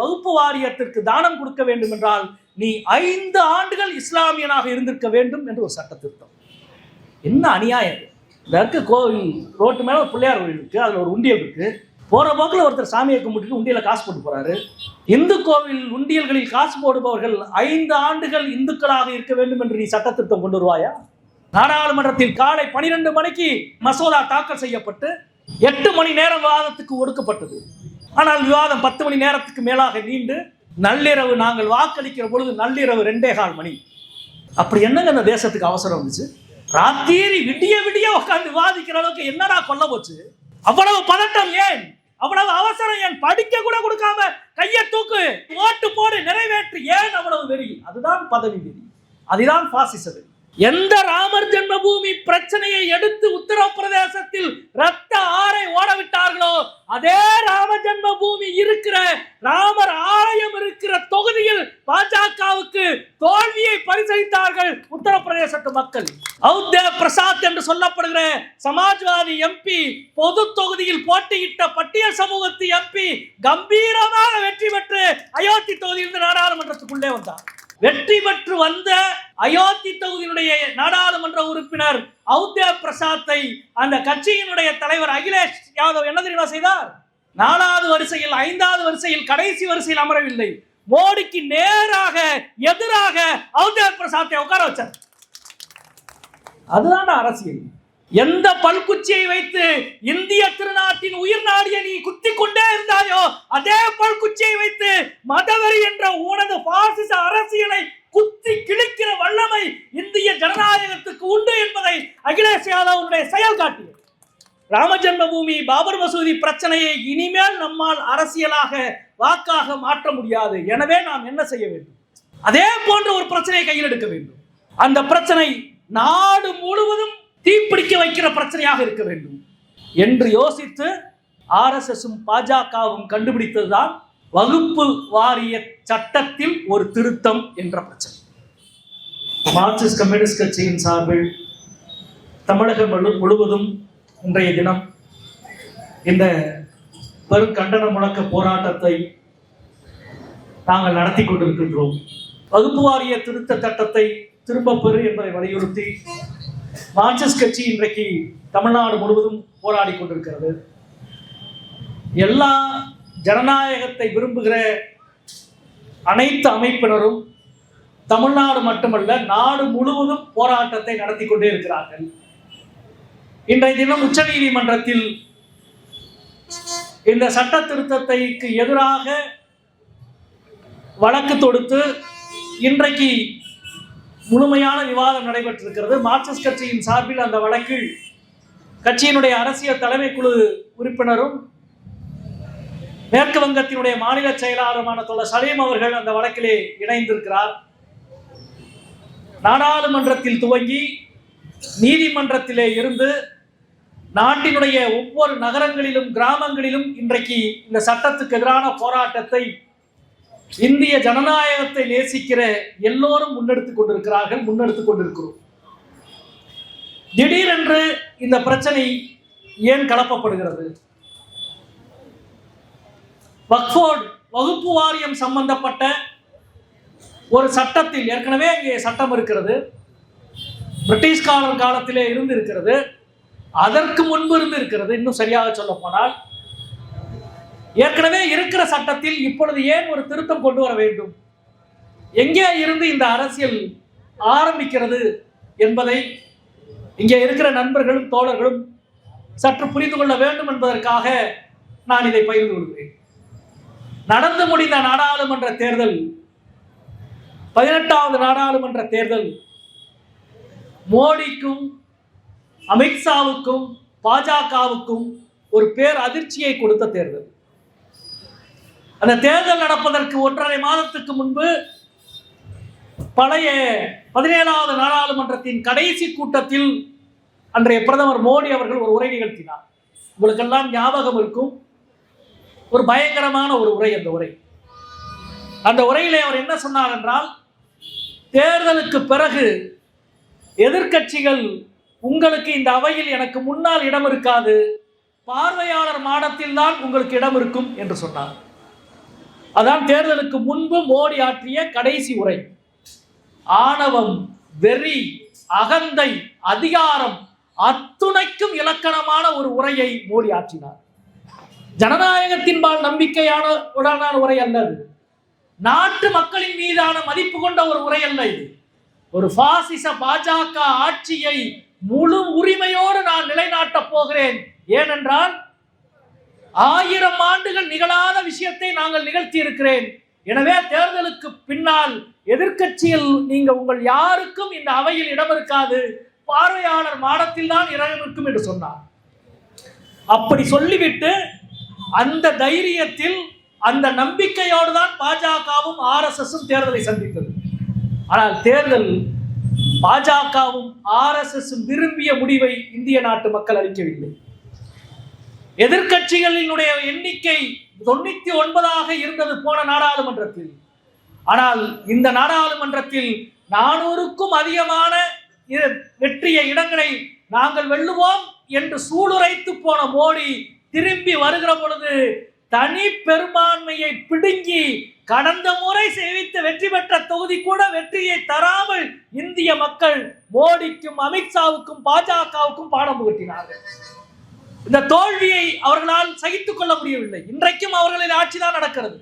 வகுப்பு வாரியத்திற்கு தானம் கொடுக்க வேண்டும் என்றால் நீ ஐந்து ஆண்டுகள் இஸ்லாமியனாக இருந்திருக்க வேண்டும் என்று ஒரு சட்ட திருத்தம் என்ன அநியாயம் இதற்கு கோவில் ரோட்டு மேல ஒரு பிள்ளையார் கோவில் இருக்கு அதுல ஒரு உண்டியல் இருக்கு. போற போக்குல ஒருத்தர் சாமியை கும்பிட்டு உண்டியல காசு போட்டு போறாரு. இந்து கோவில் உண்டியல்களில் காசு போடுபவர்கள் ஐந்து ஆண்டுகள் இந்துக்களாக இருக்க வேண்டும் என்று நீ சட்டத்திருத்தம் கொண்டு வருவாயா? நாடாளுமன்றத்தில் காலை பனிரெண்டு மணிக்கு மசோதா தாக்கல் செய்யப்பட்டு எட்டு மணி நேரம் விவாதத்துக்கு ஒடுக்கப்பட்டது. ஆனால் விவாதம் பத்து மணி நேரத்துக்கு மேலாக நீண்டு நள்ளிரவு நாங்கள் வாக்களிக்கிற பொழுது நள்ளிரவு ரெண்டே கால் மணி. அப்படி என்னங்க அந்த தேசத்துக்கு அவசரம் வந்துச்சு? ராத்திரி விடிய விடிய உட்கார்ந்து விவாதிக்கிற அளவுக்கு என்னடா கொல்ல போச்சு? அவ்வளவு பதட்டம் ஏன்? அவ்வளவு அவசரம் ஏன்? படிக்க கூட கொடுக்காம கையை தூக்கு ஓட்டு போடு நிறைவேற்று ஏன் அவ்வளவு வெறி? அதுதான் பதவி வெறி. அதுதான் பாசிச வெறி. எந்த ராமர் ஜென்மபூமி பிரச்சனையை எடுத்து உத்தரப்பிரதேசத்தில் ரத்த ஆறை ஓட விட்டார்களோ அதே ராம ஜென்மபூமி இருக்கிற ராமர் ஆலயம் இருக்கிற தொகுதியில் பாஜகவுக்கு தோல்வியை பரிசளித்தார்கள் உத்தரப்பிரதேசத்து மக்கள் ஔத்தேவ் பிரசாத் என்று சொல்லப்படுகிற சமாஜ்வாதி எம்பி பொது தொகுதியில் போட்டியிட்ட பட்டியல் சமூகத்து எம்பி கம்பீரமாக வெற்றி பெற்று அயோத்தி தொகுதியிலிருந்து நாடாளுமன்றத்துக்குள்ளே வந்தார். வெற்றி பெற்று வந்த அயோத்தி தொகுதியினுடைய நாடாளுமன்ற உறுப்பினர் ஔத்தேவ் பிரசாத்தை அந்த கட்சியினுடைய தலைவர் அகிலேஷ் யாதவ் என்ன தெரியுமா செய்தார்? நாலாவது வரிசையில் ஐந்தாவது வரிசையில் கடைசி வரிசையில் அமரவில்லை. மோடிக்கு நேராக எதிராக ஔத்தேவ் பிரசாத்தை உட்கார வச்சார். அதுதான் அரசியல். எந்த பல்குச்சியை வைத்து இந்திய திருநாட்டின் உயிர் நாடிய நீ குத்தி கொண்டே இருந்தாயோ அதே பல்குச்சியை வைத்து மதவெறி என்ற உனது பாசிச அரசியலை குத்தி கிழிக்கிற வல்லமை இந்திய ஜனநாயகத்துக்கு உண்டு என்பதை அகிலேஷ் யாதவனுடைய செயல் காட்டியது. ராமஜென்ம பூமி பாபர் மசூதி பிரச்சனையை இனிமேல் நம்மால் அரசியலாக வாக்காக மாற்ற முடியாது. எனவே நாம் என்ன செய்ய வேண்டும்? அதே போன்ற ஒரு பிரச்சனையை கையில் எடுக்க வேண்டும். அந்த பிரச்சனை நாடு முழுவதும் தீப்பிடிக்க வைக்கிற பிரச்சனையாக இருக்க வேண்டும். என்று யோசித்து ஆர்எஸ்எஸும் பாஜகவும் கண்டுபிடித்ததுதான் வகுப்பு வாரிய சட்டத்தில் ஒரு திருத்தம் என்ற பிரச்சனை. மார்க்சிஸ்ட் கம்யூனிஸ்ட் கட்சியின் சார்பில் தமிழகம் முழு- முழுவதும் இன்றைய தினம் இந்த பெரும் கண்டன முழக்க போராட்டத்தை நாங்கள் நடத்தி கொண்டிருக்கின்றோம். வகுப்பு வாரிய திருத்த சட்டத்தை திரும்ப பெறு என்பதை வலியுறுத்தி மார்க்சிஸ்ட் கட்சி இன்றைக்கு தமிழ்நாடு முழுவதும் போராடி கொண்டிருக்கிறது. எல்லா ஜனநாயகத்தை விரும்புகிற அனைத்து அமைப்பினரும் தமிழ்நாடு மட்டுமல்ல நாடு முழுவதும் போராட்டத்தை நடத்தி கொண்டே இருக்கிறார்கள். இன்றைய தினம் உச்ச நீதிமன்றத்தில் இந்த சட்ட திருத்தத்தைக்கு எதிராக வழக்கு தொடுத்து இன்றைக்கு முழுமையான விவாதம் நடைபெற்றிருக்கிறது. மார்க்சிஸ்ட் கட்சியின் சார்பில் அந்த வழக்கில் கட்சியினுடைய அரசியல் தலைமை குழு உறுப்பினரும் மேற்கு வங்கத்தினுடைய மாநில செயலாளருமான தோழர் சலீம் அவர்கள் அந்த வழக்கிலே இணைந்திருக்கிறார். நாடாளுமன்றத்தில் துவங்கி நீதிமன்றத்திலே இருந்து நாட்டினுடைய ஒவ்வொரு நகரங்களிலும் கிராமங்களிலும் இன்றைக்கு இந்த சட்டத்துக்கு எதிரான போராட்டத்தை இந்திய ஜனநாயகத்தை நேசிக்கிற எல்லோரும் முன்னெடுத்துக் கொண்டிருக்கிறார்கள் முன்னெடுத்துக் கொண்டிருக்கிறோம். திடீரென்று இந்த பிரச்சனை ஏன் கலப்பப்படுகிறது? வக்ஃபோர்ட் வகுப்பு வாரியம் சம்பந்தப்பட்ட ஒரு சட்டத்தில் ஏற்கனவே இங்கே சட்டம் இருக்கிறது பிரிட்டிஷ்காரர் காலத்திலே இருந்து இருக்கிறது அதற்கு முன்பு இருந்து இருக்கிறது இன்னும் சரியாக சொல்ல போனால் ஏற்கனவே இருக்கிற சட்டத்தில் இப்பொழுது ஏன் ஒரு திருத்தம் கொண்டு வர வேண்டும்? எங்கே இருந்து இந்த அரசியல் ஆரம்பிக்கிறது என்பதை இங்கே இருக்கிற நண்பர்களும் தோழர்களும் சற்று புரிந்து கொள்ள வேண்டும் என்பதற்காக நான் இதை பகிர்ந்து கொள்கிறேன். நடந்து முடிந்த நாடாளுமன்ற தேர்தல் பதினெட்டாவது நாடாளுமன்ற தேர்தல் மோடிக்கும் அமித்ஷாவுக்கும் பாஜகவுக்கும் ஒரு பேர் அதிர்ச்சியை கொடுத்த தேர்தல். அந்த தேர்தல் நடப்பதற்கு ஒன்றரை மாதத்துக்கு முன்பு பழைய பதினேழாவது நாடாளுமன்றத்தின் கடைசி கூட்டத்தில் அன்றைய பிரதமர் மோடி அவர்கள் ஒரு உரை நிகழ்த்தினார். உங்களுக்கெல்லாம் ஞாபகம் இருக்கும். ஒரு பயங்கரமான ஒரு உரை அந்த உரை. அந்த உரையிலே அவர் என்ன சொன்னார் என்றால் தேர்தலுக்கு பிறகு எதிர்க்கட்சிகள் உங்களுக்கு இந்த அவையில் எனக்கு முன்னால் இடம் இருக்காது. பார்வையாளர் மாடத்தில் தான் உங்களுக்கு இடம் இருக்கும் என்று சொன்னார். அதான் தேர்தலுக்கு முன்பு மோடி ஆற்றிய கடைசி உரை. ஆணவம் வெறி அகந்தை அதிகாரம் அத்துணைக்கும் இலக்கணமான ஒரு உரையை மோடி ஆற்றினார். ஜனநாயகத்தின்பால் நம்பிக்கையான உடனான உரை அல்ல அது. நாட்டு மக்களின் மீதான மதிப்பு கொண்ட ஒரு உரை அல்ல இது. ஒரு பாசிச பாஜக ஆட்சியை முழு உரிமையோடு நான் நிலைநாட்டப் போகிறேன். ஏனென்றால் ஆயிரம் ஆண்டுகள் நிகழாத விஷயத்தை நாங்கள் நிகழ்த்தி இருக்கிறேன் எனவே தேர்தலுக்கு பின்னால் எதிர்க்கட்சியில் நீங்க உங்கள் யாருக்கும் இந்த அவையில் இடம் இருக்காது. பார்வையாளர் மாடத்தில் தான் இடம் இருக்கும் என்று சொன்னார். அப்படி சொல்லிவிட்டு அந்த தைரியத்தில் அந்த நம்பிக்கையோடு தான் பாஜகவும் ஆர்எஸ்எஸும் தேர்தலை சந்தித்தது. ஆனால் தேர்தல் பாஜகவும் ஆர்எஸ்எஸும் விரும்பிய முடிவை இந்திய நாட்டு மக்கள் அளிக்கவில்லை எதிர்க்கட்சிகளினுடைய எண்ணிக்கை தொண்ணூத்தி ஒன்பதாக இருந்தது போன நாடாளுமன்றத்தில். ஆனால் இந்த நாடாளுமன்றத்தில் நானூறுக்கும் அதிகமான வெற்றிய இடங்களை நாங்கள் வெல்லுவோம் என்று சூளுரைத்து போன மோடி திரும்பி வருகிற பொழுது தனி பெரும்பான்மையை பிடுங்கி கடந்த முறை சேவித்து வெற்றி பெற்ற தொகுதி கூட வெற்றியை தராமல் இந்திய மக்கள் மோடிக்கும் அமித்ஷாவுக்கும் பாஜகவுக்கும் பாடம் புகட்டினார்கள். இந்த தோல்வியை அவர்களால் சகித்துக் கொள்ள முடியவில்லை. இன்றைக்கும் அவர்களின் ஆட்சி தான் நடக்கிறது.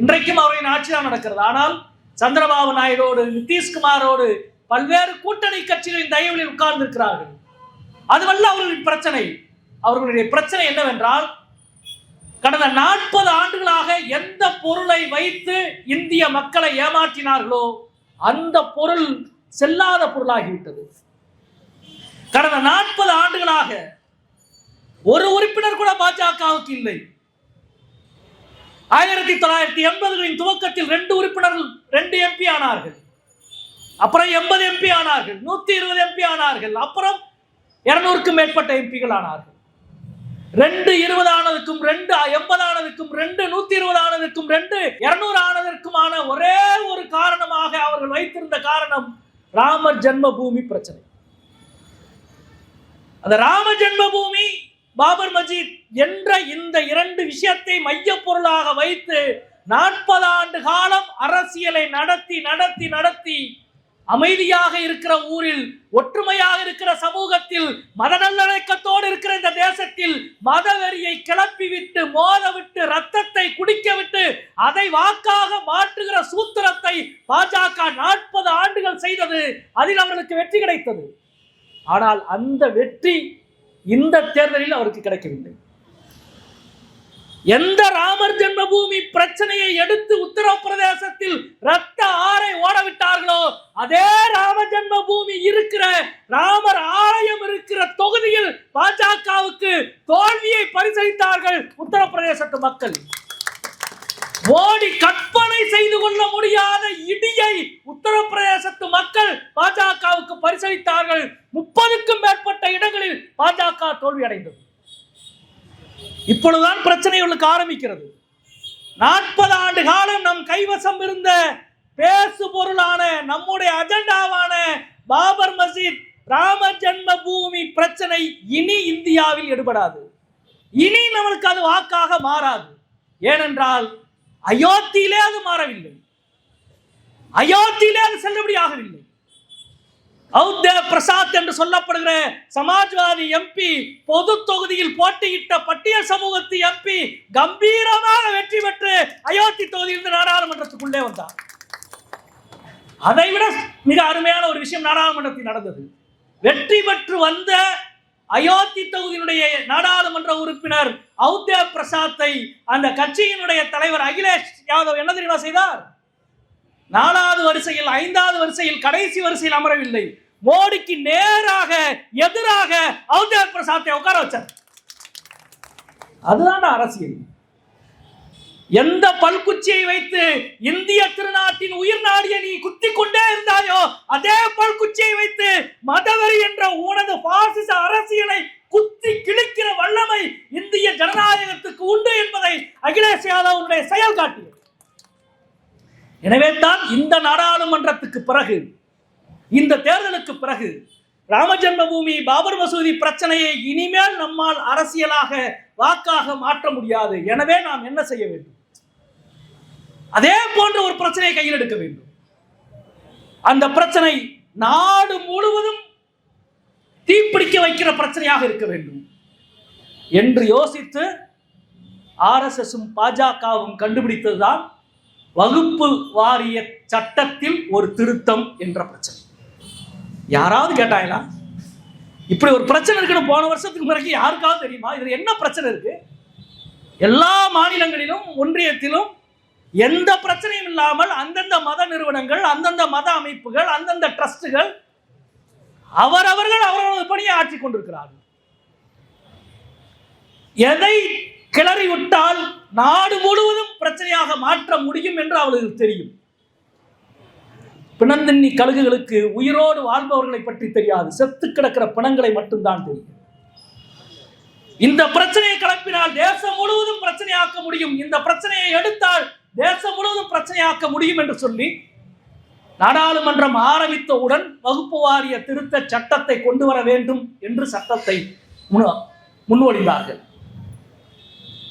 இன்றைக்கும் அவர்களின் ஆட்சி தான் நடக்கிறது. ஆனால் சந்திரபாபு நாயுடோடு நிதிஷ்குமாரோடு பல்வேறு கூட்டணி கட்சிகளின் தயவில் உட்கார்ந்திருக்கிறார்கள். அதுவல்ல அவர்களின் பிரச்சனை. அவர்களுடைய பிரச்சனை என்னவென்றால் கடந்த நாற்பது ஆண்டுகளாக எந்த பொருளை வைத்து இந்திய மக்களை ஏமாற்றினார்களோ அந்த பொருள் செல்லாத பொருளாகிவிட்டது. கடந்த நாற்பது ஆண்டுகளாக ஒரு உறுப்பினர் கூட பாஜகவுக்கு இல்லை. ஆயிரத்தி தொள்ளாயிரத்தி எண்பதுகளின் துவக்கத்தில் ரெண்டு உறுப்பினர்கள் ரெண்டு எம்பி ஆனார்கள். அப்புறம் எண்பது எம்பி ஆனார்கள் நூத்தி இருபது எம்பி ஆனார்கள். அப்புறம் இருநூறுக்கும் மேற்பட்ட எம்பிகள் ஆனார்கள். ரெண்டு இருபது ஆனதுக்கும் ரெண்டு எண்பது ஆனதுக்கும் ரெண்டு நூத்தி இருபது ஆனதுக்கும் ரெண்டு இருநூறு ஆனதற்குமான ஒரே ஒரு காரணமாக அவர்கள் வைத்திருந்த காரணம் ராமர் ஜென்மபூமி பிரச்சனை. அந்த ராம ஜென்மபூமி பாபர் மஜித் என்ற இந்த இரண்டு விஷயத்தை மைய பொருளாக வைத்து நாற்பது ஆண்டு காலம் அரசியலை நடத்தி நடத்தி நடத்தி அமைதியாக இருக்கிற ஊரில் ஒற்றுமையாக இருக்கிற சமூகத்தில் மத நல்லடக்கத்தோடு இருக்கிற இந்த தேசத்தில் மதவெறியை கிளப்பி விட்டு மோத விட்டு ரத்தத்தை குடிக்க விட்டு அதை வாக்காக மாற்றுகிற சூத்திரத்தை பாஜக நாற்பது ஆண்டுகள் செய்தது அதில் அவர்களுக்கு வெற்றி கிடைத்தது. ஆனால் அந்த வெற்றி இந்த தேர்தலில் அவருக்கு கிடைக்கவில்லை. எந்த ராமர் ஜென்மபூமி பிரச்சனையை எடுத்து உத்தரப்பிரதேசத்தில் ரத்த ஆறை ஓடவிட்டார்களோ அதே ராம ஜென்மபூமி இருக்கிற ராமர் ஆலயம் இருக்கிற தொகுதியில் பாஜகவுக்கு தோல்வியை பரிசளித்தார்கள் உத்தரப்பிரதேசத்து மக்கள். மோடி கற்பனை செய்து கொள்ள முடியாத இடியை உத்தரப்பிரதேசத்து மக்கள் பாஜகவுக்கு பரிசளித்தார்கள். முப்பதுக்கும் மேற்பட்ட இடங்களில் பாஜக தோல்வியடைந்தது. இப்பொழுதுதான் இப்பொழுதுதான் பிரச்சனைகளுக்கு ஆரம்பிக்கிறது. நாற்பது ஆண்டு காலம் நம் கைவசம் இருந்த பேசு பொருளான நம்முடைய அஜெண்டாவான பாபர் மசீத் ராம ஜென்ம பூமி பிரச்சனை இனி இந்தியாவில் எடுபடாது. இனி நம்மளுக்கு அது வாக்காக மாறாது. ஏனென்றால் அயோத்தியிலே அது மாறவில்லை. அயோத்தியிலே அது செல்லுபடியாகவில்லை ஔத்தேவ் பிரசாத் என்று சொல்லப்படுகிற சமாஜ்வாதி எம்பி பொது தொகுதியில் போட்டியிட்ட பட்டியல் சமூகத்து எம்பி கம்பீரமாக வெற்றி பெற்று அயோத்தி தொகுதியிலிருந்து நாடாளுமன்றத்துக்குள்ளே வந்தார். அதைவிட மிக அருமையான ஒரு விஷயம் நாடாளுமன்றத்தில் நடந்தது. வெற்றி பெற்று வந்த அயோத்தி தொகுதியினுடைய நாடாளுமன்ற உறுப்பினர் ஔத்தேவ் பிரசாத்தை அந்த கட்சியினுடைய தலைவர் அகிலேஷ் யாதவ் என்ன தெரியுமா செய்தார்? நாலாவது வரிசையில் ஐந்தாவது வரிசையில் கடைசி வரிசையில் அமரவில்லை. மோடிக்கு நேராக எதிராக ஔத்தேவ் பிரசாத்தை உட்கார வச்சார். அதுதான் அரசியல். எந்த பல்குச்சியை வைத்து இந்திய திருநாட்டின் உயிர் நாடிய நீ குத்தி கொண்டே இருந்தாயோ அதே பல்குச்சியை வைத்து மதவெறி என்ற உனது பாசிச அரசியலை குத்தி கிழிக்கிற வல்லமை இந்திய ஜனநாயகத்துக்கு உண்டு என்பதை அகிலேஷ் யாதவனுடைய செயல் காட்டியது. எனவே தான் இந்த நாடாளுமன்றத்துக்கு பிறகு இந்த தேர்தலுக்கு பிறகு ராமஜென்மபூமி பாபர் மசூதி பிரச்சனையை இனிமேல் நம்மால் அரசியலாக வாக்காக மாற்ற முடியாது. எனவே நாம் என்ன செய்ய வேண்டும்? அதே போன்ற ஒரு பிரச்சனையை கையில் எடுக்க வேண்டும். அந்த பிரச்சனை நாடு முழுவதும் தீப்பிடிக்க வைக்கிற பிரச்சனையாக இருக்க வேண்டும். என்று யோசித்து ஆர்எஸ்எஸும் பாஜகவும் கண்டுபிடித்ததுதான் வகுப்பு வாரிய சட்டத்தில் ஒரு திருத்தம் என்ற பிரச்சனை. யாராவது கேட்டாங்களா இப்படி ஒரு பிரச்சனை இருக்குன்னு போன வருஷத்துக்கு பிறகு யாருக்காவது தெரியுமா? இதுல என்ன பிரச்சனை இருக்கு? எல்லா மாநிலங்களிலும் ஒன்றியத்திலும் எந்த பிரச்சனையும் இல்லாமல் அந்தந்த மத நிறுவனங்கள் அந்தந்த மத அமைப்புகள் அந்தந்த ட்ரஸ்டுகள் அவரவர்கள் அவரவரது பணியை ஆற்றிக் கொண்டிருக்கிறார்கள். எதை கிளறி விட்டால் நாடு முழுவதும் பிரச்சனையாக மாற்ற முடியும் என்று அவர்களுக்கு தெரியும். பிணந்தின்னி கழுகுகளுக்கு உயிரோடு வாழ்பவர்களை பற்றி தெரியாது. செத்து கிடக்கிற பிணங்களை மட்டும்தான் தெரியும். இந்த பிரச்சனையை கிளப்பினால் தேசம் முழுவதும் பிரச்சனையாக்க முடியும். இந்த பிரச்சனையை எடுத்தால் தேசம் முழுவதும் பிரச்சனையாக்க முடியும் என்று சொல்லி நாடாளுமன்றம் ஆரம்பித்தவுடன் வகுப்பு வாரிய திருத்த சட்டத்தை கொண்டு வர வேண்டும் என்று சட்டத்தை முன்மொழிந்தார்கள்.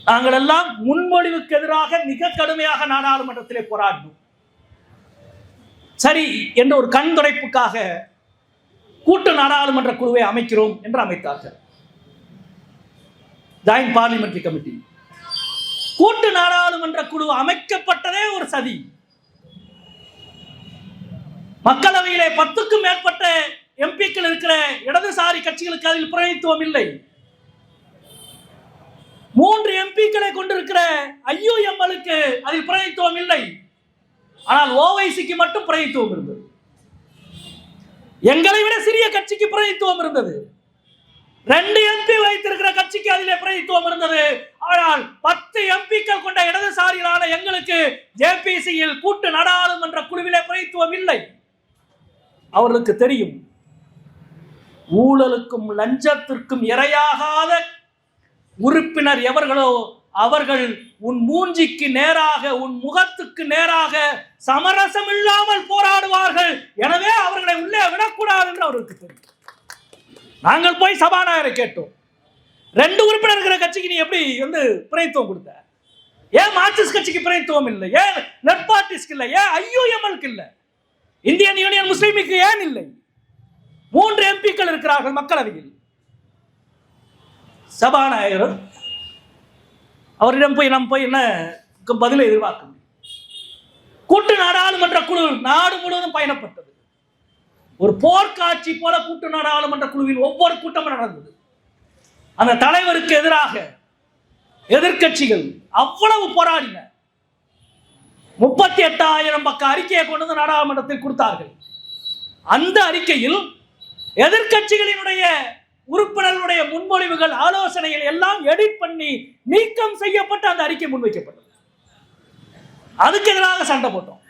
நாங்கள் எல்லாம் முன்மொழிவுக்கு எதிராக மிக கடுமையாக நாடாளுமன்றத்திலே போராடினோம். சரி என்ற ஒரு கண் துடைப்புக்காக கூட்டு நாடாளுமன்ற குழுவை அமைக்கிறோம் என்று அமைத்தார்கள். ஜாயின்ட் பார்லிமெண்ட்ரி கமிட்டி கூட்டு நாடாளுமன்ற குழு அமைக்கப்பட்டதே ஒரு சதி. மக்களவையிலே பத்துக்கும் மேற்பட்ட எம்பிக்கள் இருக்கிற இடதுசாரி கட்சிகளுக்கு அதில் பிரதித்துவம் இல்லை. மூன்று எம்பிக்களை கொண்டிருக்கிற ஐயுஎம்எலுக்கு அதில் பிரதித்துவம் இல்லை. ஆனால் ஓவைசிக்கு மட்டும் பிரதித்துவம் இருந்தது. எங்களை விட சிறிய கட்சிக்கு பிரதித்துவம் இருந்தது. ரெண்டு எம்பி வைத்திருக்கிற கட்சிக்கு அதிலே பிரதித்துவம் இருந்தது. ஆனால் பத்து எம்பிக்கள் கொண்ட இடதுசாரிகளான எங்களுக்கு ஜேபிசியில் கூட்டு நாடாளுமன்ற குழுவிலே பிரதித்துவம் இல்லை. அவர்களுக்கு தெரியும் ஊழலுக்கும் லஞ்சத்திற்கும் இரையாகாத உறுப்பினர் எவர்களோ அவர்கள் உன் மூஞ்சிக்கு நேராக உன் முகத்துக்கு நேராக சமரசம் இல்லாமல் போராடுவார்கள். எனவே அவர்களை உள்ளே விடக்கூடாது என்று அவருக்கு தெரியும். நாங்கள் போய் சபாநாயகரை கேட்டோம். ரெண்டு உறுப்பினர் இருக்கிற கட்சிக்கு நீ எப்படி வந்து பிரதித்துவம் கொடுத்த? ஏன் மார்க்சிஸ்ட் கட்சிக்கு பிரதித்துவம் இல்லை? ஏன் நெட்பார்டிஸ்க்கு பார்ட்டிஸ்க்கு இல்லை? ஏன் ஐயூஎம்எல்க்கு இல்லை? இந்தியன் யூனியன் முஸ்லீமுக்கு ஏன் இல்லை? மூன்று எம்பிக்கள் இருக்கிறார்கள் மக்களவையில். சபாநாயகர் அவரிடம் போய் நாம் போய் என்ன பதிலை எதிர்பார்க்க கூட்டு நாடாளுமன்ற குழு நாடு முழுவதும் பயணப்பட்டது. ஒரு போர்க்காட்சி போல கூட்டு நாடாளுமன்ற குழுவில் ஒவ்வொரு கூட்டமும் நடந்தது. அந்த தலைவருக்கு எதிராக எதிர்க்கட்சிகள் அவ்வளவு போராடின. முப்பத்தி எட்டாயிரம் பக்க அறிக்கையை கொண்டு வந்து நாடாளுமன்றத்தில் கொடுத்தார்கள். அந்த அறிக்கையில் எதிர்க்கட்சிகளினுடைய உறுப்பினர்களுடைய முன்மொழிவுகள் ஆலோசனைகள் எல்லாம் எடிட் பண்ணி நீக்கம் செய்யப்பட்ட அந்த அறிக்கை முன்வைக்கப்பட்டது. அதுக்கு எதிராக சண்டை போட்டோம்.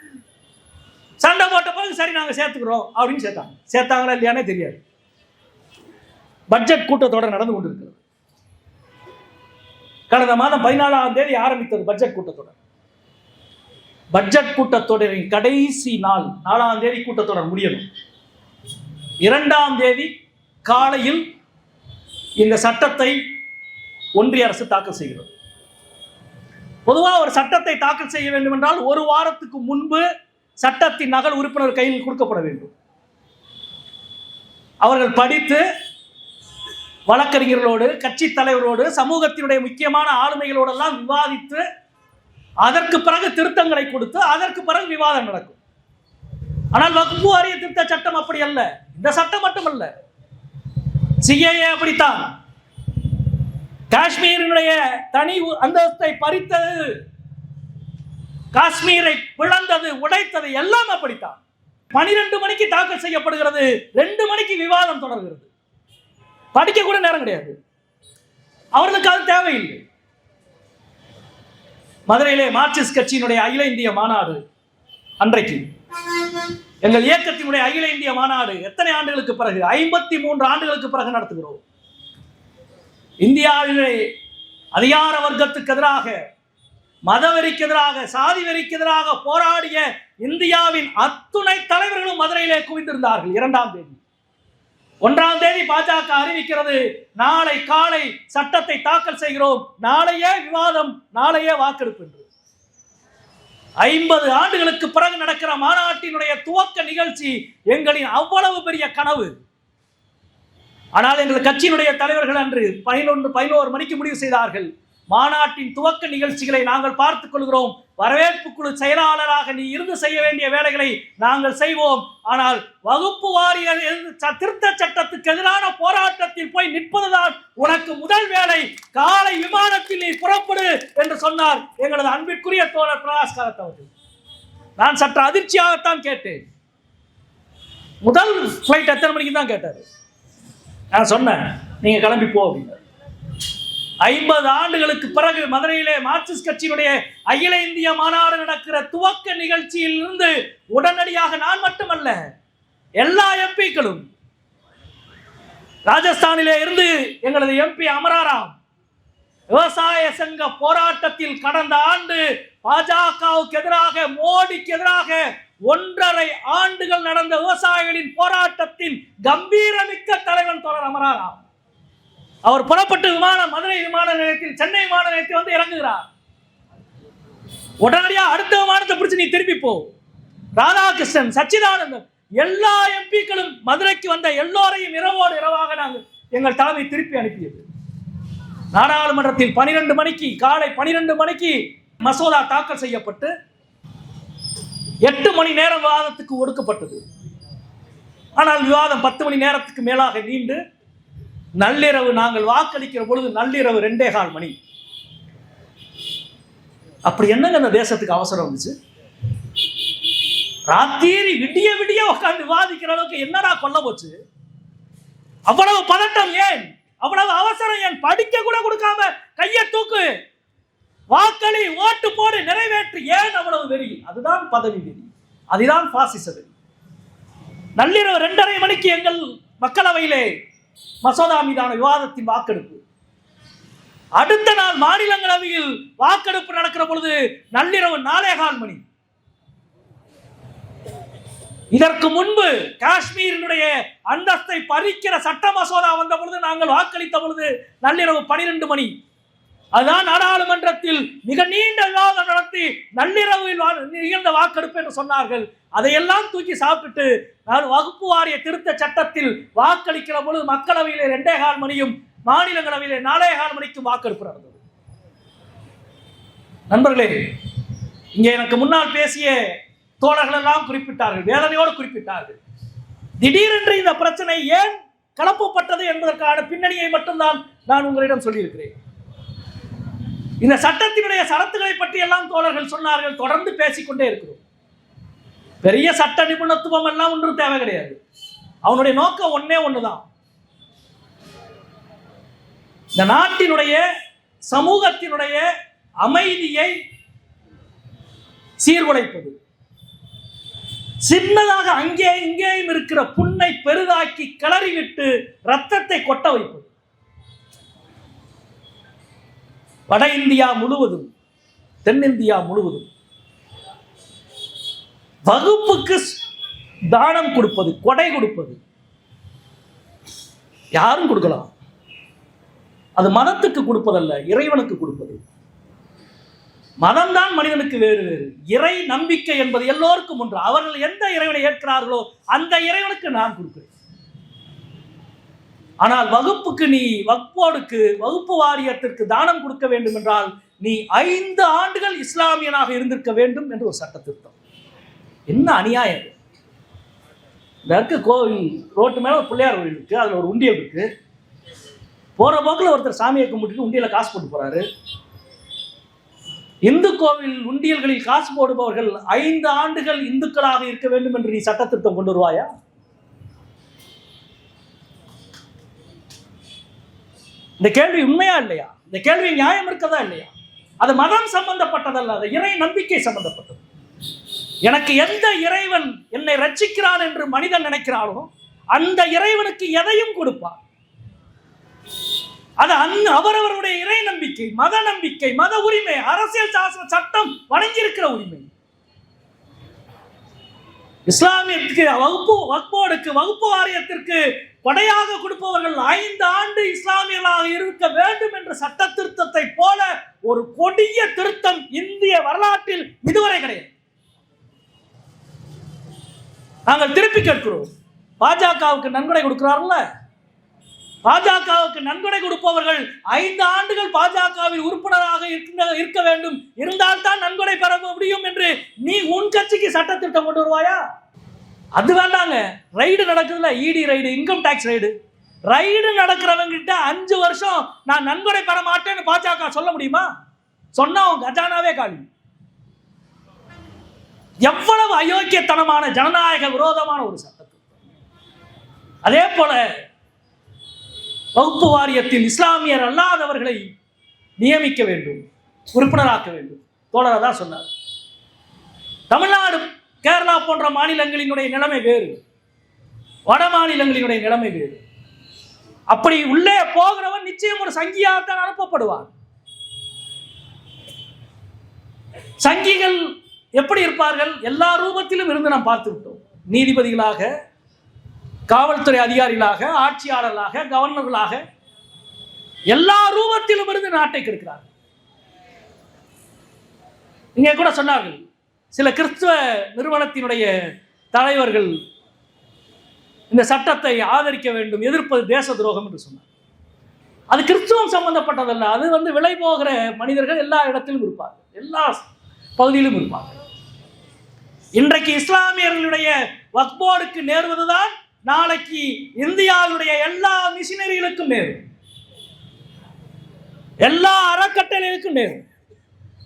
சண்டை போட்ட பிறகு சரி நாங்க சேர்த்துக்கிறோம் அப்படின்னு சேர்த்தாங்க. சேர்த்தாங்களா இல்லையானே தெரியாது. பட்ஜெட் கூட்டத்தோட நடந்து கொண்டிருக்கு. கடந்த மாதம் பதினாலாம் தேதி ஆரம்பித்தது பட்ஜெட் கூட்டத்தொடர். பட்ஜெட் கூட்டத்தொடரின் கடைசி நாள் நாலாம் தேதி கூட்டத்தொடர் முடியணும். இரண்டாம் தேதி காலையில் இந்த சட்டத்தை ஒன்றிய அரசு தாக்கல் செய்கிறது. பொதுவாக ஒரு சட்டத்தை தாக்கல் செய்ய வேண்டும் என்றால் ஒரு வாரத்துக்கு முன்பு சட்டத்தின் நகல் உறுப்பினர் கையில் கொடுக்கப்பட வேண்டும். அவர்கள் படித்து வழக்கறிஞர்களோடு கட்சி தலைவரோடு சமூகத்தினுடைய முக்கியமான ஆளுமைகளோடெல்லாம் விவாதித்து அதற்கு பிறகு திருத்தங்களை கொடுத்து அதற்கு பிறகு விவாதம் நடக்கும். ஆனால் வகுப்பு வாரிய திருத்த சட்டம் அப்படி அல்ல. இந்த சட்டம் மட்டுமல்ல. சிஏஏ அப்படித்தான். காஷ்மீரினுடைய தனி உ- அந்தஸ்தை பறித்தது காஷ்மீரை பிளந்தது உடைத்தது எல்லாம் அப்படித்தான். பனிரெண்டு மணிக்கு தாக்கல் செய்யப்படுகிறது. ரெண்டு மணிக்கு விவாதம் தொடர்கிறது. படிக்க கூட நேரம் கிடையாது. அவர்களுக்கு அது தேவையில்லை. மதுரையிலே மார்க்சிஸ்ட் கட்சியினுடைய அகில இந்திய மாநாடு அன்றைக்கு. எங்கள் இயக்கத்தினுடைய அகில இந்திய மாநாடு எத்தனை ஆண்டுகளுக்கு பிறகு? ஐம்பத்தி மூன்று ஆண்டுகளுக்கு பிறகு நடத்துகிறோம். இந்தியாவிலே அதிகார வர்க்கத்துக்கு எதிராக மதவெறிக்கு எதிராக சாதி வெறிக்கு எதிராக போராடிய இந்தியாவின் அத்துணை தலைவர்களும் மதுரையிலே குவிந்திருந்தார்கள் இரண்டாம் தேதி. ஒன்றாம் தேதி பாஜக அறிவிக்கிறது. நாளை காலை சட்டத்தை தாக்கல் செய்கிறோம். நாளையே விவாதம் நாளையே வாக்கெடுப்பு. என்று ஐம்பது ஆண்டுகளுக்கு பிறகு நடக்கிற மாநாட்டினுடைய துவக்க நிகழ்ச்சி எங்களின் அவ்வளவு பெரிய கனவு. ஆனால் எங்கள் கட்சியினுடைய தலைவர்கள் அன்று பதினொன்று பதினோரு மணிக்கு முடிவு செய்தார்கள். மாநாட்டின் துவக்க நிகழ்ச்சிகளை நாங்கள் பார்த்துக் கொள்கிறோம். வரவேற்பு குழு செயலாளராக நீ இருந்து செய்ய வேண்டிய வேலைகளை நாங்கள் செய்வோம். ஆனால் வகுப்பு வாரிய திருத்த சட்டத்துக்கு எதிரான போராட்டத்தில் போய் நிற்பதுதான் உனக்கு முதல் வேலை. காலை விமானத்தில் நீ புறப்படு என்று சொன்னார் எங்களது அன்பிற்குரிய தோழர் பிரகாஷ் காரத் அவர்கள். நான் சற்று அதிர்ச்சியாகத்தான் கேட்டேன். முதல் ஃப்ளைட் எத்தனை மணிக்கு தான் கேட்டார். நான் சொன்னேன் நீங்க கிளம்பி போ அப்படின்னு. ஐம்பது ஆண்டுகளுக்கு பிறகு மதுரையிலே மார்க்சிஸ்ட் கட்சியினுடைய அகில இந்திய மாநாடு நடக்கிற துவக்க நிகழ்ச்சியில் இருந்து உடனடியாக நான் மட்டுமல்ல எல்லா எம்பிக்களும் ராஜஸ்தானிலே இருந்து எங்களது எம்பி அமராராம் விவசாய சங்க போராட்டத்தில் கடந்த ஆண்டு பாஜகவுக்கு எதிராக மோடிக்கு எதிராக ஒன்றரை ஆண்டுகள் நடந்த விவசாயிகளின் போராட்டத்தின் கம்பீரமிக்க தலைவன் தொடர் அமராராம். அவர் புறப்பட்டு விமானம் மதுரை விமான நிலையத்தில் சென்னை விமான நிலையத்தில் வந்து இறங்குகிறார். உடனடியாக அடுத்த விமானத்தை பிடிச்சி நீ திருப்பி போ. ராதாகிருஷ்ணன் சச்சிதானந்தன் எல்லா எம்பிக்களும் மதுரைக்கு வந்த எல்லோரையும் இரவோடு இரவாக நாங்கள் எங்கள் தலைமை திருப்பி அனுப்பியது. நாடாளுமன்றத்தில் பனிரெண்டு மணிக்கு காலை பனிரெண்டு மணிக்கு மசோதா தாக்கல் செய்யப்பட்டு எட்டு மணி நேரம் விவாதத்துக்கு ஒடுக்கப்பட்டது. ஆனால் விவாதம் பத்து மணி நேரத்துக்கு மேலாக நீண்டு நள்ளிரவு நாங்கள் வாக்களிக்கிற பொழுது நள்ளிரவு ரெண்டே கால் மணி. அப்படி என்னங்க அந்த தேசத்துக்கு அவசரம் வந்துச்சு? ராத்திரி விடிய விடிய உட்காந்து விவாதிக்கிற அளவுக்கு என்னடா கொல்ல போச்சு? அவ்வளவு பதட்டம் ஏன்? அவ்வளவு அவசரம் ஏன்? படிக்க கூட கொடுக்காம கையை தூக்கு. வாக்களி ஓட்டு போடு நிறைவேற்று ஏன் அவ்வளவு வெறி? அதுதான் பதவி வெறி. அதுதான் பாசிச வெறி. நள்ளிரவு ரெண்டரை மணிக்கு எங்கள் மக்களவையிலே மசோதா மீதான விவாதத்தின் வாக்கெடுப்பு. அடுத்த நாள் மாநிலங்களவையில் வாக்கெடுப்பு நடக்கிற பொழுது நள்ளிரவு நாலே கால் மணி. இதற்கு முன்பு காஷ்மீரினுடைய அந்தஸ்தை பறிக்கிற சட்ட மசோதா வந்த பொழுது நாங்கள் வாக்களித்த பொழுது நள்ளிரவு பனிரெண்டு மணி. அதுதான் நாடாளுமன்றத்தில் மிக நீண்ட விவாதம் நடத்தி நள்ளிரவில் நிகழ்ந்த வாக்கெடுப்பு என்று சொன்னார்கள். அதையெல்லாம் தூக்கி சாப்பிட்டுட்டு நான் வகுப்பு வாரிய திருத்த சட்டத்தில் வாக்களிக்கிற பொழுது மக்களவையிலே ரெண்டே கால் மணியும் மாநிலங்களவையிலே நாலே கால் மணிக்கும் வாக்கெடுப்பு நடந்தது. நண்பர்களே இங்கே எனக்கு முன்னால் பேசிய தோழர்கள் எல்லாம் குறிப்பிட்டார்கள் வேதனையோடு குறிப்பிட்டார்கள். திடீரென்று இந்த பிரச்சனை ஏன் கலப்பப்பட்டது என்பதற்கான பின்னணியை மட்டும்தான் நான் உங்களிடம் சொல்லியிருக்கிறேன். இந்த சட்டத்தினுடைய சரத்துகளை பற்றி எல்லாம் தோழர்கள் சொன்னார்கள் தொடர்ந்து பேசிக்கொண்டே இருக்கிறோம். பெரிய சட்ட நிபுணத்துவம் எல்லாம் ஒன்றும் தேவை கிடையாது. அவனுடைய நோக்கம் ஒன்னே ஒண்ணுதான். இந்த நாட்டினுடைய சமூகத்தினுடைய அமைதியை சீர்குலைப்பது. சின்னதாக அங்கே இங்கேயும் இருக்கிற புண்ணை பெரிதாக்கி கிளறிவிட்டு ரத்தத்தை கொட்ட வைப்பது. வட இந்தியா முழுவதும் தென்னிந்தியா முழுவதும் வகுப்புக்கு தானம் கொடுப்பது கொடை கொடுப்பது யாரும் கொடுக்கலாம். அது மதத்துக்கு கொடுப்பதல்ல இறைவனுக்கு கொடுப்பது. மதம்தான் மனிதனுக்கு வேறு வேறு. இறை நம்பிக்கை என்பது எல்லோருக்கும் ஒன்று. அவர்கள் எந்த இறைவனை ஏற்கிறார்களோ அந்த இறைவனுக்கு நான் கொடுக்கிறேன். ஆனால் வகுப்புக்கு நீ வக்போடுக்கு வகுப்பு வாரியத்திற்கு தானம் கொடுக்க வேண்டும் என்றால் நீ ஐந்து ஆண்டுகள் இஸ்லாமியனாக இருந்திருக்க வேண்டும் என்று ஒரு சட்ட திருத்தம் என்ன அநியாயம் இந்த இருக்க கோவில் ரோட்டு மேலே ஒரு பிள்ளையார் கோவில் இருக்கு அதில் ஒரு உண்டியல் இருக்கு. போகிற போக்கில் ஒருத்தர் சாமியை கும்பிட்டுட்டு உண்டியலில் காசு போட்டு போகிறாரு இந்து கோவில் உண்டியல்களில் காசு போடுபவர்கள் ஐந்து ஆண்டுகள் இந்துக்களாக இருக்க வேண்டும் என்று நீ சட்டத்திருத்தம் கொண்டு வருவாயா? இந்த கேள்வி உண்மையா இல்லையா? இந்த கேள்வி நியாயம் இருக்கதா இல்லையா? அது மதம் சம்பந்தப்பட்டதல்ல அது இறை நம்பிக்கை சம்பந்தப்பட்டது. எனக்கு எந்த இறைவன் என்னை ரட்சிக்கிறான் என்று மனிதன் நினைக்கிறானோ அந்த இறைவனுக்கு எதையும் கொடுப்பார் அது அந் அவரவருடைய இறை நம்பிக்கை மத நம்பிக்கை மத உரிமை அரசியல் சாசன சட்டம் வழங்கியிருக்கிற உரிமை. இஸ்லாமியத்துக்கு வகுப்பு வகுப்போடுக்கு வகுப்பு வாரியத்திற்கு கொடையாக கொடுப்பவர்கள் ஐந்து ஆண்டு இஸ்லாமியர்களாக இருக்க வேண்டும் என்ற சட்ட திருத்தத்தை போல ஒரு கொடிய திருத்தம் இந்திய வரலாற்றில் இதுவரை கிடையாது. நாங்கள் திருப்பி கேட்கிறோம். பாஜகவுக்கு நன்கொடை கொடுக்கிறார்கள்ல? பாஜகவுக்கு நன்கொடை கொடுப்பவர்கள் ஐந்து ஆண்டுகள் பாஜகவில் உறுப்பினராக இருக்க இருக்க வேண்டும். இருந்தால்தான் நன்கொடை பெற முடியும் என்று நீ உன் கட்சிக்கு சட்டத்திட்டம் கொண்டு வருவாயா? அது வேண்டாங்க. Raid நடக்குதுல்ல IT raid income tax raid raid நடக்கிறவங்கிட்ட அஞ்சு வருஷம் நான் நன்கொடை பெற மாட்டேன்னு பாஜக சொல்ல முடியுமா? சொன்னா கஜானாவே காலி. எவ்வளவு அயோக்கியத்தனமான ஜனநாயக விரோதமான ஒரு சட்டத்து. அதே போல வகுப்பு வாரியத்தில் இஸ்லாமியர் அல்லாதவர்களை நியமிக்க வேண்டும் உறுப்பினராக்க வேண்டும். தோழர் தான் சொன்னார். தமிழ்நாடு கேரளா போன்ற மாநிலங்களினுடைய நிலைமை வேறு. வட மாநிலங்களினுடைய நிலைமை வேறு. அப்படி உள்ளே போகிறவன் நிச்சயம் ஒரு சங்கியாகத்தான் அனுப்பப்படுவான். சங்கிகள் எப்படி இருப்பார்கள்? எல்லா ரூபத்திலும் இருந்து நாம் பார்த்து விட்டோம். நீதிபதிகளாக காவல்துறை அதிகாரிகளாக ஆட்சியாளர்களாக கவர்னர்களாக எல்லா ரூபத்திலும் இருந்து நாட்டை கெடுக்கிறார்கள். இங்கே கூட சொன்னார்கள் சில கிறிஸ்துவ நிறுவனத்தினுடைய தலைவர்கள் இந்த சட்டத்தை ஆதரிக்க வேண்டும் எதிர்ப்பது தேச துரோகம் என்று சொன்னார். அது கிறிஸ்துவம் சம்பந்தப்பட்டதல்ல. அது வந்து விலை போகிற மனிதர்கள் எல்லா இடத்திலும் இருப்பார்கள். எல்லா பகுதியிலும் இருப்பார்கள். இன்றைக்கு இஸ்லாமியர்களுடைய வக்போர்டுக்கு நேர்வதுதான் நாளைக்கு இந்தியாவுடைய எல்லா மிஷினரிகளுக்கும் நேரும். எல்லா அறக்கட்டளைகளுக்கும் நேரும்.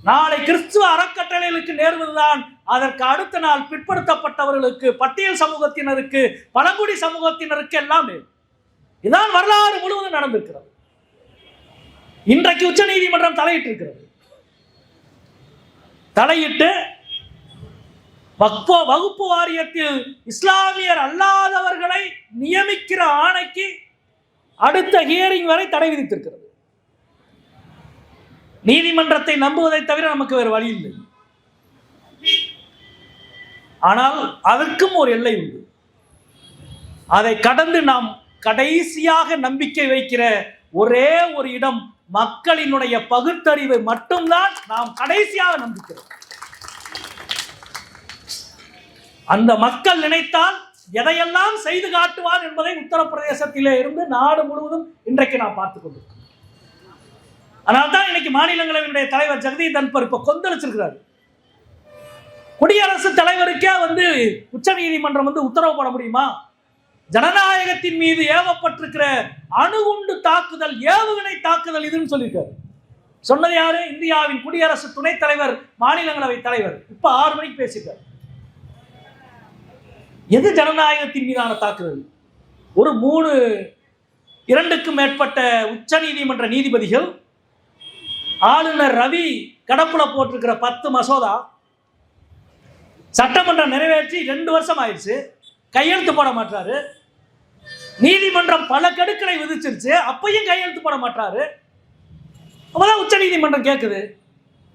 நாளை கிறிஸ்துவ அறக்கட்டளைகளுக்கு நேர்வதுதான். அதற்கு அடுத்த நாள் பிற்படுத்தப்பட்டவர்களுக்கு பட்டியல் சமூகத்தினருக்கு பழங்குடி சமூகத்தினருக்கு எல்லாம் நேரும் இதான் வரலாறு முழுவதும் நடந்திருக்கிறது. இன்றைக்கு உச்ச நீதிமன்றம் தலையிட்டு இருக்கிறது தலையிட்டு வக்போ வகுப்பு வாரியத்தில் இஸ்லாமியர் அல்லாதவர்களை நியமிக்கிற ஆணைக்கு அடுத்த ஹியரிங் வரை தடை விதித்திருக்கிறது. நீதிமன்றத்தை நம்புவதை தவிர நமக்கு வேறு வழி இல்லை. ஆனால் அதற்கும் ஒரு எல்லை உண்டு. அதை கடந்து நாம் கடைசியாக நம்பிக்கை வைக்கிற ஒரே ஒரு இடம் மக்களினுடைய பகுத்தறிவை மட்டும்தான் நாம் கடைசியாக நம்பிக்கிறோம் அந்த மக்கள் நினைத்தால் எதையெல்லாம் செய்து காட்டுவார் என்பதை உத்தரப்பிரதேசத்திலே இருந்து நாடு முழுவதும் இன்றைக்கு நான் பார்த்துக் அதனால தான் இன்னைக்கு மாநிலங்களவையினுடைய தலைவர் ஜெகதீப் தன்பர் இப்போ கொந்தளிச்சிருக்கிறார். குடியரசுத் தலைவருக்கே வந்து உச்ச நீதிமன்றம் வந்து உத்தரவு போட முடியுமா? ஜனநாயகத்தின் மீது ஏவப்பட்டிருக்கிற அணுகுண்டு தாக்குதல் ஏவுகணை தாக்குதல் இதுன்னு சொல்லியிருக்காரு. சொன்னது யாரு? இந்தியாவின் குடியரசு துணைத் தலைவர் மாநிலங்களவை தலைவர். இப்ப ஆறு மணிக்கு பேசிட்டார் எது ஜனநாயகத்தின் மீதான தாக்குதல்? ஒரு மூணு இரண்டுக்கும் மேற்பட்ட உச்ச நீதிமன்ற நீதிபதிகள் ஆளுநர் ரவி கடப்புல போட்டிருக்கிற பத்து மசோதா சட்டமன்றம் நிறைவேற்றி ரெண்டு வருஷம் ஆயிடுச்சு. கையெழுத்து போட மாட்டாரு. நீதிமன்றம் பல கடுக்களை விதிச்சிருச்சு. அப்பையும் கையெழுத்து போட மாட்டாரு. அப்பதான் உச்ச நீதிமன்றம் கேட்குது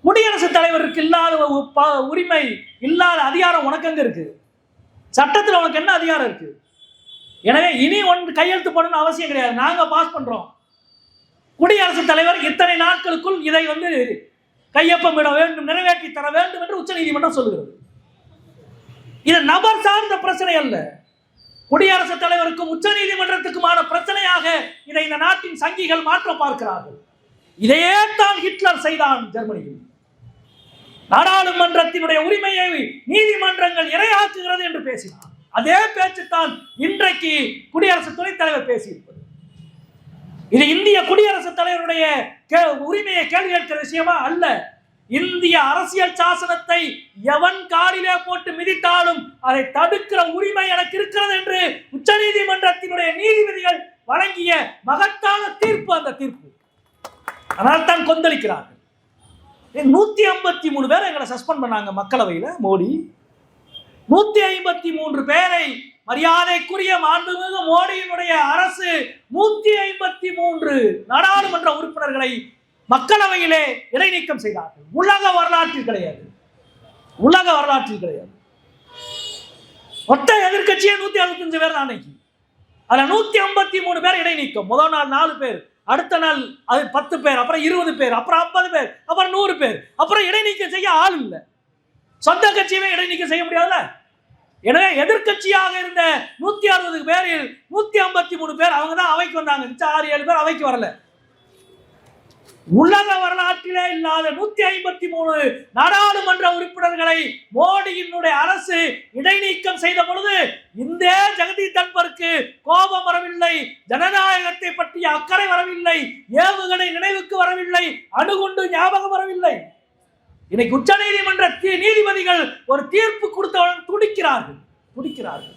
குடியரசுத் தலைவருக்கு இல்லாத உ- ப- உரிமை இல்லாத அதிகாரம் உனக்கு எங்க இருக்கு? சட்டத்தில் உனக்கு என்ன அதிகாரம் இருக்கு? எனவே இனி ஒன்று கையெழுத்து போடணும்னு அவசியம் கிடையாது. நாங்கள் பாஸ் பண்ணுறோம் குடியரசுத் தலைவர் இத்தனை நாட்களுக்குள் இதை வந்து கையொப்பமிட வேண்டும் நிறைவேற்றி தர வேண்டும் என்று உச்சநீதிமன்றம் சொல்லுகிறது. இது நபர் சார்ந்த பிரச்சனை அல்ல. குடியரசுத் தலைவருக்கும் உச்ச நீதிமன்றத்துக்குமான பிரச்சனையாக இதை இந்த நாட்டின் சங்கிகள் மாற்ற பார்க்கிறார்கள். இதையே தான் ஹிட்லர் செய்தான் ஜெர்மனியில். நாடாளுமன்றத்தினுடைய உரிமையை நீதிமன்றங்கள் இரையாக்குகிறது என்று பேசினார். அதே பேச்சுத்தான் இன்றைக்கு குடியரசு துணைத் தலைவர் பேசியிருப்பது இது இந்திய குடியரசுத் தலைவருடைய கே- உரிமையை கேள்வி கேட்கிற விஷயமா அல்ல. இந்திய அரசியல் சாசனத்தை எவன் காலிலே போட்டு மிதித்தாலும் அதை தடுக்கிற உரிமை எனக்கு இருக்கிறது என்று உச்சநீதிமன்றத்தினுடைய நீதிபதிகள் வழங்கிய மகத்தான தீர்ப்பு அந்த தீர்ப்பு. அதனால் தான் கொந்தளிக்கிறார்கள். நூத்தி ஐம்பத்தி மூணு பேரை எங்களை சஸ்பெண்ட் பண்ணாங்க மக்களவையில் மோடி. நூத்தி ஐம்பத்தி மூன்று பேரை மரியாதைக்குரிய மாண்புமிகு மோடியினுடைய அரசு நூத்தி ஐம்பத்தி மூன்று நாடாளுமன்ற உறுப்பினர்களை மக்களவையிலே இடைநீக்கம் செய்தார்கள். உலக வரலாற்றில் கிடையாது. உலக வரலாற்றில் கிடையாது. மொத்த எதிர்கட்சியே நூத்தி அறுபத்தஞ்சு பேர் தான் அன்னைக்கு அதுல நூத்தி ஐம்பத்தி மூணு பேர் இடைநீக்கம் முதல் நாள் நாலு பேர் அடுத்த நாள் அது பத்து பேர் அப்புறம் இருபது பேர் அப்புறம் ஐம்பது பேர் அப்புறம் நூறு பேர். அப்புறம் இடைநீக்கம் செய்ய ஆள் இல்லை. சொந்த கட்சியுமே இடைநீக்கம் செய்ய முடியாதுல்ல? எனவே எதிர்க்கட்சியாக இருந்த நூத்தி அறுபது பேரில் நூத்தி ஐம்பத்தி மூணு பேர் அவங்க தான் அவைக்கு வந்தாங்க. மிச்சம் ஆறு ஏழு பேர் அவைக்கு வரல. உலக வரலாற்றிலே இல்லாத நூத்தி ஐம்பத்தி மூணு நாடாளுமன்ற உறுப்பினர்களை மோடியினுடைய அரசு இடைநீக்கம் செய்த பொழுது இந்த ஜெகதீப் தன்பருக்கு கோபம் வரவில்லை ஜனநாயகத்தை பற்றிய அக்கறை வரவில்லை ஏவுகணை நினைவுக்கு வரவில்லை அணுகுண்டு ஞாபகம் வரவில்லை. இன்னைக்கு உச்ச நீதிமன்ற தீ- நீதிபதிகள் ஒரு தீர்ப்பு கொடுத்தவுடன் துடிக்கிறார்கள் துடிக்கிறார்கள்.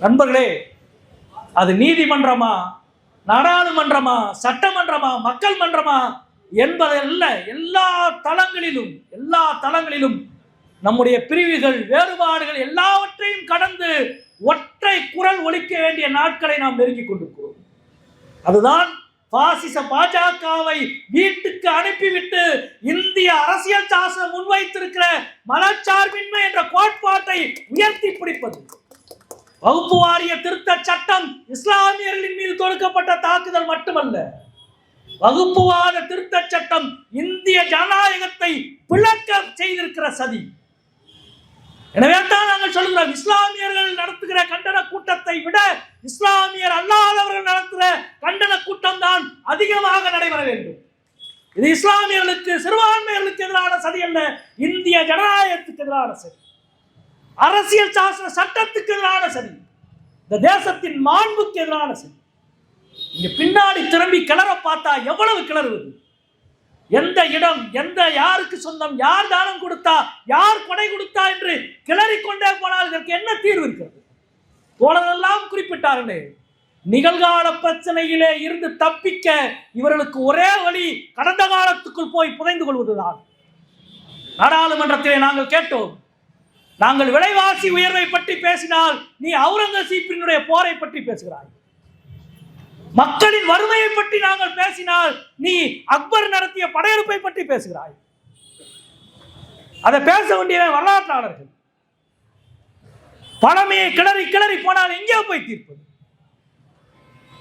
நண்பர்களே அது நீதிமன்றமா நாடாளுமன்றமா சட்டமன்றமா மக்கள் மன்றமா என்பதல்ல எல்லா தளங்களிலும் எல்லா தளங்களிலும் நம்முடைய பிரிவுகள் வேறுபாடுகள் எல்லாவற்றையும் கடந்து ஒற்றை குரல் ஒழிக்க வேண்டிய நாட்களை நாம் நெருங்கிக் கொண்டிருக்கிறோம். அதுதான் பாசிச பாஜகவை வீட்டுக்கு அனுப்பிவிட்டு இந்திய அரசியல் சாசனம் முன்வைத்திருக்கிற மனச்சார்பின்மை என்ற கோட்பாட்டை உயர்த்தி பிடிப்பது. வகுப்பு வாரிய திருத்த சட்டம் இஸ்லாமியர்களின் மீது தொடுக்கப்பட்ட தாக்குதல் மட்டுமல்ல. வகுப்புவாத திருத்த சட்டம் இந்திய ஜனநாயகத்தை பிளக்க செய்திருக்கிற சதி. எனவே தான் நாங்கள் சொல்கிறோம் இஸ்லாமியர்கள் நடத்துகிற கண்டன கூட்டத்தை விட இஸ்லாமியர் அல்லாதவர்கள் நடத்துகிற கண்டன கூட்டம் தான் அதிகமாக நடைபெற வேண்டும். இது இஸ்லாமியர்களுக்கு சிறுபான்மையர்களுக்கு எதிரான சதி அல்ல இந்திய ஜனநாயகத்துக்கு எதிரான சதி. அரசியல் சாசன சட்டத்துக்கு எதிரான சதி. இந்த தேசத்தின் மாண்புக்கு எதிரான சதி. இங்க பின்னாடி திரும்பி கிளற பார்த்தா எவ்வளவு கிளறுவது? எந்த இடம் எந்த யாருக்கு சொந்தம் யார் தானம் கொடுத்தா யார் கொடை கொடுத்தா என்று கிளறிக்கொண்டே போனால் இதற்கு என்ன தீர்வு இருக்கிறது? தோழரெல்லாம் குறிப்பிட்டார்களே. நிகழ்கால பிரச்சனையிலே இருந்து தப்பிக்க இவர்களுக்கு ஒரே வழி கடந்த காலத்துக்குள் போய் புதைந்து கொள்வதுதான். நாடாளுமன்றத்திலே நாங்கள் கேட்டோம் நாங்கள் விலைவாசி உயர்வை பற்றி பேசினால் நீ அவுரங்கசீப்பினுடைய போரை பற்றி பேசுகிறாய். மக்களின் வறுமையை பற்றி நாங்கள் பேசினால் நீ அக்பர் நடத்திய படையெடுப்பை பற்றி பேசுகிறாய். அதை பேச வேண்டிய வரலாற்றாளர்கள். பழமையை கிளறி கிளறி போனால் எங்கே போய் தீர்ப்பது.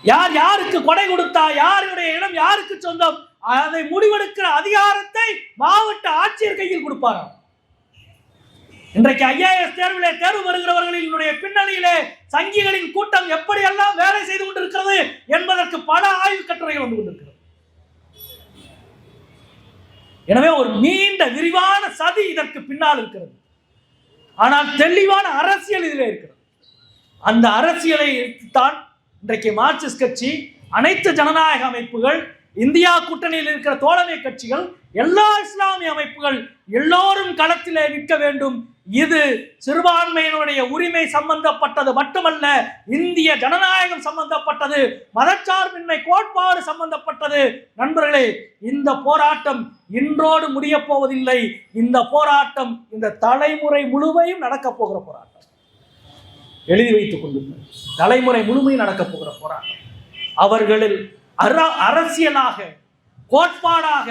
யார் யாருக்கு கொடை கொடுத்தா யாருடைய இடம் யாருக்கு சொந்தம் அதை முடிவெடுக்கிற அதிகாரத்தை மாவட்ட ஆட்சியர் கையில் கொடுப்பாராம் இன்றைக்கு ஐஏஎஸ் தேர்விலே தேர்வு வருகிறவர்களினுடைய பின்னணியிலே சங்கிகளின் கூட்டம் எப்படியெல்லாம் வேலை செய்து கொண்டிருக்கிறது என்பதற்கு பல ஆய்வு கட்டுரைகள் வந்து கொண்டிருக்கிறது. எனவே ஒரு நீண்ட விரிவான சதி இதற்கு பின்னால் இருக்கிறது. ஆனால் தெளிவான அரசியல் இதில் இருக்கிறது. அந்த அரசியலை தான் இன்றைக்கு மார்க்சிஸ்ட் கட்சி அனைத்து ஜனநாயக அமைப்புகள் இந்தியா கூட்டணியில் இருக்கிற தோழமை கட்சிகள் எல்லா இஸ்லாமிய அமைப்புகள் எல்லோரும் களத்திலே நிற்க வேண்டும் இது சிறுபான்மையினுடைய உரிமை சம்பந்தப்பட்டது மட்டுமல்ல இந்திய ஜனநாயகம் சம்பந்தப்பட்டது மதச்சார்பின்மை கோட்பாடு சம்பந்தப்பட்டது. நண்பர்களே இந்த போராட்டம் இன்றோடு முடிய போவதில்லை. இந்த போராட்டம் இந்த தலைமுறை முழுமையும் நடக்கப் போகிற போராட்டம். எழுதி வைத்துக் கொள்ளுங்கள். தலைமுறை முழுமையும் நடக்கப் போகிற போராட்டம். அவர்களில் அரசியலாக கோட்பாடாக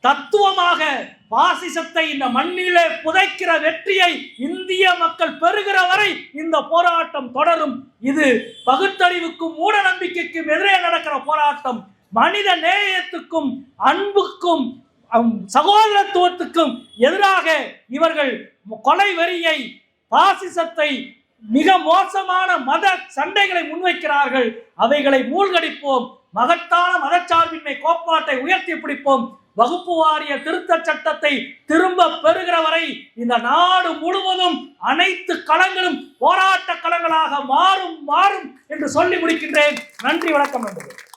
தத்துவமாக பாசிசத்தை இந்த மண்ணிலே புதைக்கிற வெற்றியை இந்திய மக்கள் பெறுகிற வரை இந்த போராட்டம் தொடரும். இது பகுத்தறிவுக்கும் மூட நம்பிக்கைக்கும் எதிரே நடக்கிற போராட்டம். மனித நேயத்துக்கும் அன்புக்கும் சகோதரத்துவத்துக்கும் எதிராக இவர்கள் கொலை வெறியை பாசிசத்தை மிக மோசமான மத சண்டைகளை முன்வைக்கிறார்கள். அவைகளை மூழ்கடிப்போம். மகத்தான மதச்சார்பின்மை கோட்பாட்டை உயர்த்தி பிடிப்போம். வகுப்பு வாரிய திருத்த சட்டத்தை திரும்ப பெறுகிற வரை இந்த நாடு முழுவதும் அனைத்து களங்களும் போராட்ட களங்களாக மாறும் மாறும் என்று சொல்லி முடிக்கின்றேன். நன்றி வணக்கம் நண்பர்களே.